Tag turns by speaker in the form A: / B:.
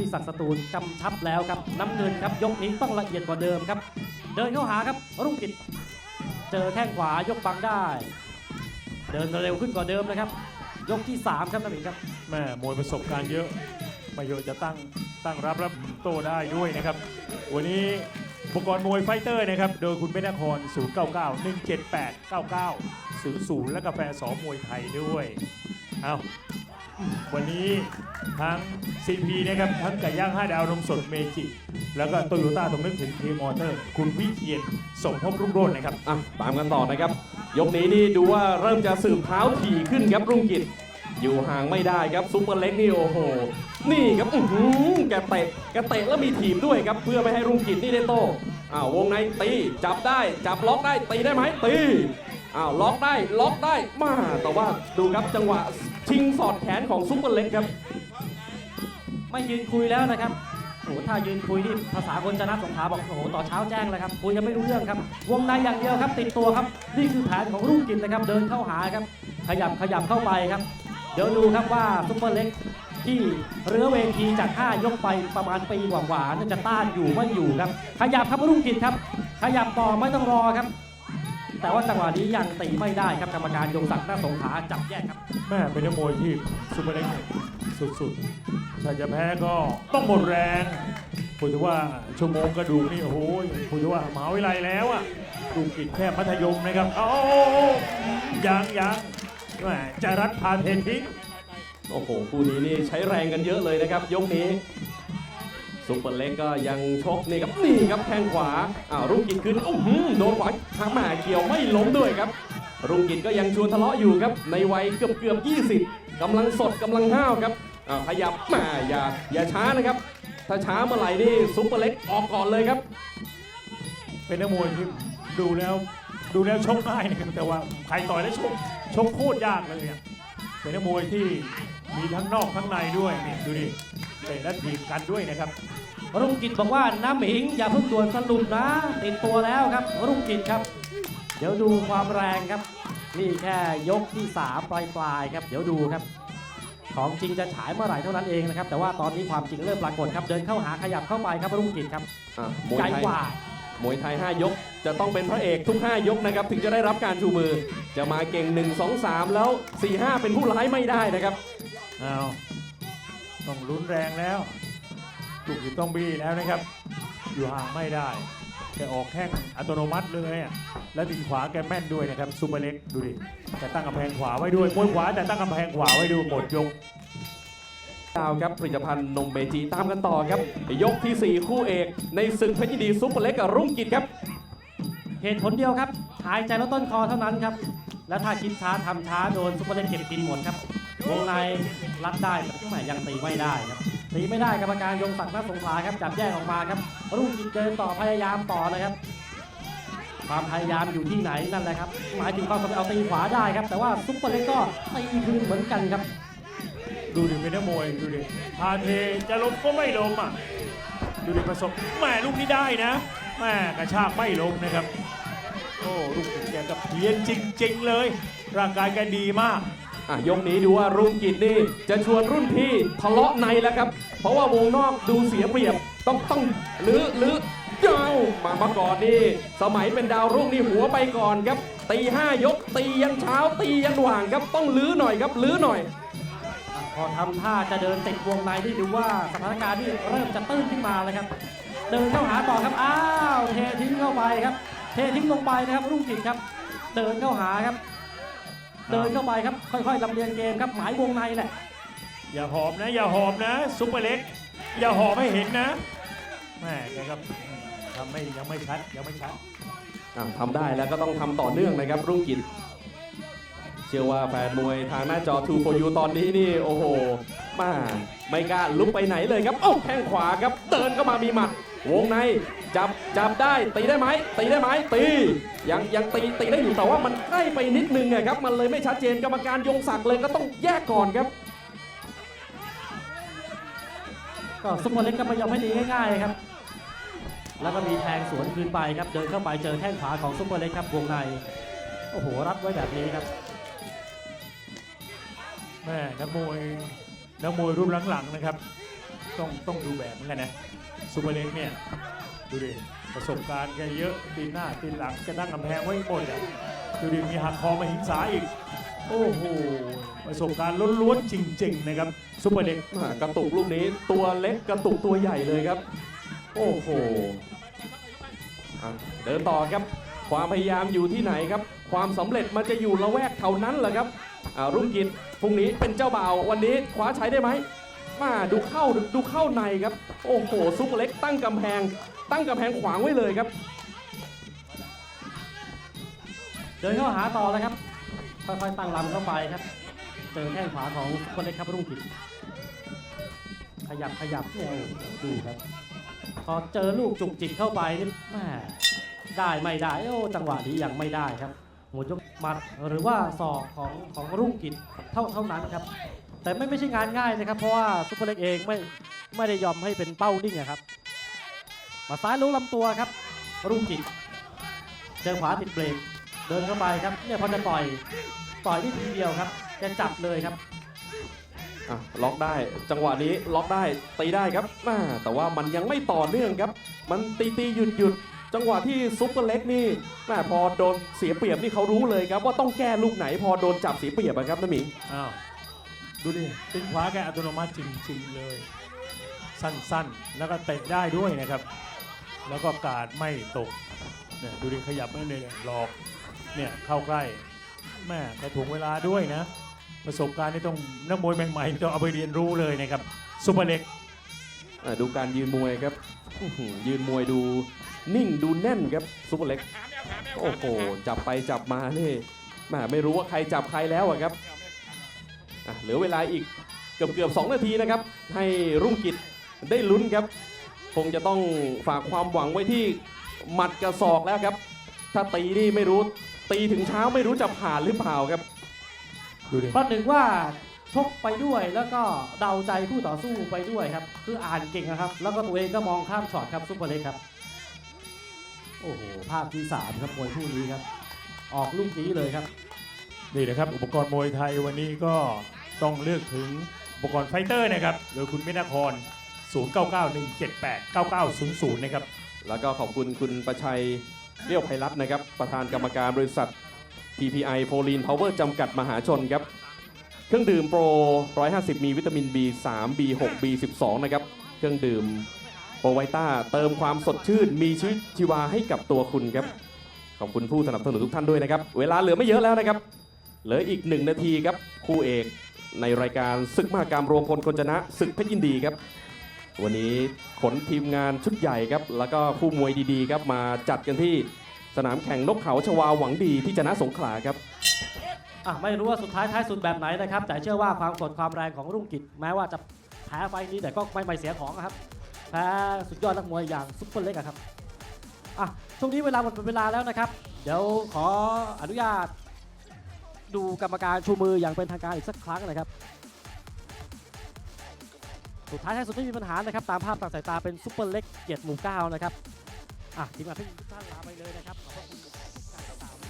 A: พิศักดิ์สตูลกำชับแล้วครับน้ำเงินครับยกนี้ต้องละเอียดกว่าเดิมครับ เดินเข้าหาครับรุ่งกิจเจอแข้งขวายกบังได้ เดินเร็วขึ้นกว่าเดิมนะครับ ยกที่ 3 ครับน้ำหมิงครับ
B: แม่มวยประสบการณ์เยอะไม่เยอะจะตั้งตั้งรับรับโตได้ด้วยนะครับ วันนี้อุปกรณ์มวยไฟเตอร์นะครับ โดยคุณเบนคร 099 178 99 00 และกาแฟสอมวยไทยด้วย เอา วันนี้ทั้ง CP นะครับทั้งไก่ย่าง5ดาวนมสดเมจิ แล้วก็โตโยต้าตรงนึกถึงเคมอเตอร์ คุณวิเทียนสมภพรุ่งโรจน์นะครับ
C: อะตามกันต่อนะครับ ยกนี้นี่ดูว่าเริ่มจะสืบเท้าถี่ขึ้นครับรุ่งกิจ อยู่ห่างไม่ได้ครับซุปเปอร์เล็กนี่โอ้โห นี่ครับอื้อหือแกเตะแกเตะแล้วมีถีบด้วยครับ เพื่อไม่ให้รุ่งกิจนี่ได้โต้อ้าววงในตีจับได้จับล็อกได้ตีได้ไหมตี อ้าวล็อกได้ล็อกได้มาแต่ว่าดูครับจังหวะชิงสอดแขนของซุปเปอร์เล็กครับ
A: ไม่ยืนคุยแล้วนะครับโอ้โหถ้ายืนคุยนี่ภาษาคนชนะสงขาบอกโอ้โหต่อเช้าแจ้งเลยครับคุยกันไม่รู้เรื่องครับ วงในอย่างเดียวครับ ติดตัวครับ นี่คือแผนของรุ่งกิจนะครับ เดินเข้าหาครับ ขยับขยับเข้าไปครับ เดี๋ยวดูครับว่าซุปเปอร์เล็กที่เรือเวทีจาก5ยกไปประมาณปีกว่าๆน่จะต้านอยู่ไม่อยู่ครับ ขยับครับรุ่งกิจครับ ขยับต่อไม่ต้องรอครับ แต่ว่าจังหวะนี้ยังตีไม่ได้ครับกรรมการยงศักดิ์หน้าสงขาจับแยกครับ
B: แม่เป็นนักมวยที่ซุปเปอร์เล็กสุดๆถ้าจะแพ้ก็ต้องหมดแรงพูดถึงว่าชั่วโมงกระดูกนี่โอ้โหพูดถึงว่ามหาวิทยาลัยแล้วอะดูกิจแค่มัธยมนะครับโอ้ยังยังแม่จะรัดพาเทนทิ้ง
C: โอ้โหคู่นี้นี่ใช้แรงกันเยอะเลยนะครับ ยกนี้ ซุปเปอร์เล็กก็ยังชกนี่ครับนี่ครับแข้งขวาอ้าวรุ่งกินขึ้นโอ้โหโดนขวาทางมาเกี่ยวไม่ล้มด้วยครับ รุ่งกินก็ยังชวนทะเลาะอยู่ครับ ในวัยเกือบเกือบ20กำลังสดกำลังห้าวครับอ้าวขยับมาอย่าอย่าช้านะครับ ถ้าช้าเมื่อไหร่นี่ซุปเปอร์เล็กออกก่อนเลยครับ
B: เป็นนักมวยที่ดูแล้วดูแล้วชกง่ายนะครับแต่ว่าใครต่อยแล้วชกชกโคตรยากเลยอะเป็นนักมวยที่มีทั้งนอกทั้งในด้วยนี่ดูดิเตะและถีบกันด้วยนะครับ
A: รุ่งกิจบอกว่าน้ำหมิงอย่าเพิ่งด่วนสรุปนะติดตัวแล้วครับ รุ่งกิจครับ เดี๋ยวดูความแรงครับ นี่แค่ยกที่3ปลายปลายๆครับ เดี๋ยวดูครับ ของจริงจะฉายเมื่อไหร่เท่านั้นเองนะครับ แต่ว่าตอนนี้ความจริงเริ่มปรากฏครับ เดินเข้าหาขยับเข้าไปครับรุ่งกิจครับ
C: อะมวย
A: ใจ
C: ไทย
A: กว่า
C: มวยไทย 5 ยกจะต้องเป็นพระเอกทุก 5 ยกนะครับ ถึงจะได้รับการชูมือ จะมาเก่ง 1 2 3 แล้ว 4 5 เป็นผู้ร้ายไม่ได้นะครับ
B: เอาต้องลุ้นแรงแล้ว ลูกอยู่ต้องบี้แล้วนะครับ อยู่ห่างไม่ได้แกออกแข้งอัตโนมัติเลยอะแล้วตีนขวาแกแม่นด้วยนะครับซูเปอร์เล็กดูดิแกตั้งกำแพงขวาไว้ด้วยมวยขวาแต่ตั้งกำแพงขวาไว้ดูหมดยก
C: ดาวครับผลิตภัณฑ์นมเบจีตามกันต่อครับ ยกทีสี่4 คู่เอก ในศึกเพชรยินดีซุปเปอร์เล็กกับรุ่งกิจครับ
A: เหตุผลเดียวครับหายใจแล้วต้นคอเท่านั้นครับ และถ้าคิดช้าทำช้าโดนซุปเปอร์เล็กเก็บกินหมดครับวงในรัดได้แต่แหมยังตีไม่ได้ครับ ตีไม่ได้กรรมการยงศักดิ์หน้าสงขลาครับจับแยกออกมาครับรุ่งกิจเดินต่อพยายามต่อนะครับ ความพยายามอยู่ที่ไหนนั่นแหละครับหมายถึงความสามารถเอาตีขวาได้ครับ แต่ว่าซุปเปอร์เล็กก็ตีคืนเหมือนกันครับ
B: ดูดิเป็นนักมวยดูดิพาเทจะล้มก็ไม่ล้มอะดูดิประสบแหม่ลูกนี้ได้นะแหม่กระชากไม่ล้มนะครับ โอ้ลูกแกกับเพียนจริง ๆ เลย ร่างกายแกดีมาก
C: อะยกนี้ดูว่ารุ่งกิจนี่จะชวนรุ่นพี่ทะเลาะในแล้วครับ เพราะว่าวงนอกดูเสียเปรียบต้องต้องหรือหรือเจ้ามามาก่อนนี่สมัยเป็นดาวรุ่งนี่หัวไปก่อนครับ ตีห้ายกตียันเช้าตียันหว่างครับต้องลื้อหน่อยครับลื้อหน่อย
A: พอทำท่าจะเดินติดวงในที่ดูว่าสถานการณ์ที่เริ่มจะตื้นขึ้นมาเลยครับ เดินเข้าหาต่อครับอ้าวเททิ้งเข้าไปครับ เททิ้งลงไปนะครับรุ่งกิจครับ เดินเข้าหาครับ เดินเข้าไปครับ ค่อยๆลำเลียงเกมครับหมายวงในแหละ
B: อย่าหอมนะ อย่าหอมนะซุปเปอร์เล็ก อย่าหอมให้เห็นนะแม่แกครับทำไม่ยังไม่ชัดยังไม่ชัด
C: อะทำได้แล้วก็ต้องทำต่อเนื่องนะครับ รุ่งกิจเชื่อว่าแฟนมวยทางหน้าจอ2 for you ตอนนี้นี่โอ้โหมาไม่กล้าลุกไปไหนเลยครับ โอ้าแข้งขวาครับเดินเข้ามามีหมัด วงในจับจับได้ตีได้ไหมตีได้ไหมตียังยังตีตีได้อยู่แต่ว่ามันใกล้ไปนิดนึงอะครับมันเลยไม่ชัดเจนกรรมการยงศักดิ์เลยก็ต้องแยกก่อนครับ
A: ก็ซุปเปอร์เล็กก็ไม่ยอมให้ดีง่ายๆครับ แล้วก็มีแทงสวนคืนไปครับเดินเข้าไปเจอแข้งขวาของซุปเปอร์เล็กครับวงในโอ้โหรับไว้แบบนี้ครับ
B: แม่นักมวยนักมวยรุ่นหลังๆนะครับกต้องต้องดูแบบเหมือนกันนะ ซูเปอร์เล็กเนี่ยดูดิประสบการณ์แกเยอะตีนหน้าตีนหลังแกตั้งกำแพงไว้หมดอะดูดิมีหักคอมาหิงสาอีก โอ้โหประสบการณ์ล้วนๆจริง ๆ นะครับซูเปอร์เล็ก
C: อ่ากระตุกลูกนี้ตัวเล็กกระตุกตัวใหญ่เลยครับ โอ้โหอะเดินต่อครับ ความพยายามอยู่ที่ไหนครับ ความสำเร็จมันจะอยู่ละแวกเท่านั้นแหละครับอ่ารุ่งกิจพรุ่งนี้เป็นเจ้าบ่าววันนี้คว้าใช้ได้ไหม มาดูเข้าดูเข้าในครับ โอ้โหซุปเล็กตั้งกำแพง ตั้งกำแพงขวางไว้เลยครับ
A: เดินเข้าหาต่อเลยครับ ค่อยๆตั้งลำเข้าไปครับ เจอแข้งขวาของคนเล็กครับรุ่งกิจขยับขยับเนี่ยดูครับ พอเจอลูกจุกจิกเข้าไปนี่แม่ได้ไม่ได้โอ้จังหวะนี้ยังไม่ได้ครับหมดยกมัดหรือว่าศอกของของรุ่งกิจเท่าเท่านั้นครับ แต่ไม่ไม่ใช่งานง่ายนะครับ เพราะว่าซุปเปอร์เล็กเองไม่ไม่ได้ยอมให้เป็นเป้านิ่งอะครับ มาซ้ายลุกลำตัวครับ รุ่งกิจเจอขวาติดเบรกเดินเข้าไปครับเนี่ยพอจะต่อยต่อยได้ทีเดียวครับแกจับเลยครับ
C: อะล็อกได้จังหวะนี้ล็อกได้ตีได้ครับอ่าแต่ว่ามันยังไม่ต่อเนื่องครับ มันตีตีหยุดหยุดจังหวะที่ซุปเปอร์เล็กนี่แม่พอโดนเสียเปรียบนี่เขารู้เลยครับว่าต้องแก้ลูกไหนพอโดนจับเสียเปรียบอะครับน้ำหมิง
B: อ้าว ดูดิตีนขวาแกอัตโนมัติจริงๆเลย สั้นๆ แล้วก็เตะได้ด้วยนะครับ แล้วก็การดไม่ตกเนี่ยดูดิขยับไม่เลยหลอกเนี่ยเข้าใกล้แม่กระถุงเวลาด้วยนะ ประสบการณ์นี่ต้องนักมวยใหม่ๆต้องเอาไปเรียนรู้เลยนะครับซุปเปอร์เล็ก
C: อะดูการยืนมวยครับอื้อหือยืนมวยดูนิ่งดูแน่นครับซุปเปอร์เล็ก โอ้โห จับไปจับมานี่แหม่ไม่รู้ว่าใครจับใครแล้วอะครับ อะเหลือเวลาอีกเกือบเกือบสองนาทีนะครับ ให้รุ่งกิจได้ลุ้นครับ คงจะต้องฝากความหวังไว้ที่หมัดกระศอกแล้วครับ ถ้าตีนี่ไม่รู้ ตีถึงเช้าไม่รู้จะผ่านหรือเปล่าครับ
B: ดูดิ
A: ประหนึ่งว่าชกไปด้วยแล้วก็เดาใจคู่ต่อสู้ไปด้วยครับ คืออ่านเก่งนะครับ แล้วก็ตัวเองก็มองข้ามช็อตครับซุปเปอร์เล็กครับ โอ้โห ภาพที่สามครับมวยคู่นี้ครับ ออกลูกนี้เลยครับ
B: นี่นะครับอุปกรณ์มวยไทยวันนี้ก็ต้องเลือกถึงอุปกรณ์ไฟเตอร์นะครับโดยคุณเมธนคร 0991789900 นะครับ
C: แล้วก็ขอบคุณคุณประชัยเรียวไพรัตน์นะครับ ประธานกรรมการบริษัท TPI โ o ลีนพาวเวอร์จำกัดมหาชนครับ เครื่องดื่มโปร 150 มีวิตามิน B3 B6 B12 นะครับ เครื่องดื่มโปรไวต้าเติมความสดชื่น มีชีวิตชีวาให้กับตัวคุณครับ ขอบคุณผู้สนับสนุนทุกท่านด้วยนะครับ เวลาเหลือไม่เยอะแล้วนะครับ เหลืออีกหนึ่งนาทีครับคู่เอกในรายการศึกมหากรรมรวมพลคนชนะศึกเพชรยินดีครับ วันนี้ขนทีมงานชุดใหญ่ครับ แล้วก็คู่มวยดีๆครับมาจัดกันที่สนามแข่งนกเขาชวาหวังดีที่จนะสงขลาครับ
A: อะไม่รู้ว่าสุดท้ายท้ายสุดแบบไหนนะครับ แต่เชื่อว่าความกดความแรงของรุ่งกิจแม้ว่าจะแพ้ไฟนี้แต่ก็ไม่ไม่เสียของนะครับแพ้สุดยอดนักมวยอย่างซุปเปอร์เล็กอะครับอะช่วงนี้เวลาหมดเวลาแล้วนะครับ เดี๋ยวขออนุญาต ดูกรรมการชูมืออย่างเป็นทางการอีกสักครั้งนะครับ สุดท้ายท้ายสุดไม่มีปัญหานะครับ ตามภาพต่างสายตาเป็นซุปเปอร์เล็กเกียรติหมู่เก้านะครับ อะทีมงาน